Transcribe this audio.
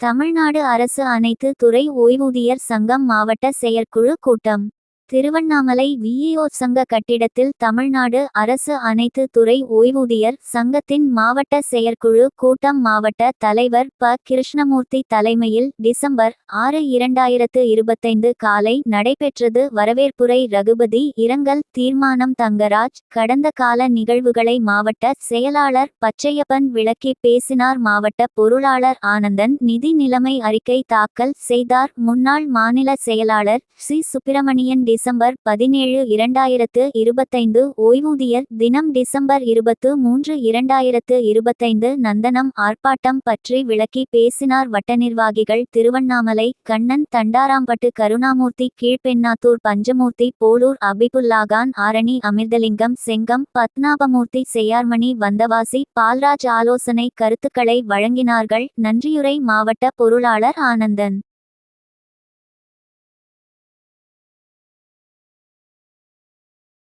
தமிழ்நாடு அரசு அனைத்து துறை ஓய்வூதியர் சங்கம் மாவட்ட செயற்குழு கூட்டம். திருவண்ணாமலை விஇஓ சங்க கட்டிடத்தில் தமிழ்நாடு அரசு அனைத்து துறை ஓய்வூதியர் சங்கத்தின் மாவட்ட செயற்குழு கூட்டம் மாவட்ட தலைவர் ப. கிருஷ்ணமூர்த்தி தலைமையில் டிசம்பர் ஆறு இரண்டாயிரத்து இருபத்தைந்து காலை நடைபெற்றது. வரவேற்புரை ரகுபதி இரங்கல் தீர்மானம் தங்கராஜ் கடந்த கால நிகழ்வுகளை மாவட்ட செயலாளர் பச்சையப்பன் விளக்கி பேசினார். மாவட்ட பொருளாளர் ஆனந்தன் நிதி நிலைமை அறிக்கை தாக்கல் செய்தார். முன்னாள் மாநில செயலாளர் சி. சுப்பிரமணியன் டிசம்பர் பதினேழு இரண்டாயிரத்து இருபத்தைந்து ஓய்வூதியர் தினம் டிசம்பர் இருபத்து மூன்று இரண்டாயிரத்து இருபத்தைந்து நந்தனம் ஆர்ப்பாட்டம் பற்றி விளக்கி பேசினார் வட்ட நிர்வாகிகள் திருவண்ணாமலை கண்ணன் தண்டாராம்பட்டு கருணாமூர்த்தி கீழ்பெண்ணாத்தூர் பஞ்சமூர்த்தி போலூர் அபிபுல்லாகான் ஆரணி அமிர்தலிங்கம் செங்கம் பத்னாபமூர்த்தி செய்யார்மணி வந்தவாசி பால்ராஜ் ஆலோசனை கருத்துக்களை வழங்கினார்கள். நன்றியுரை மாவட்ட பொருளாளர் ஆனந்தன்.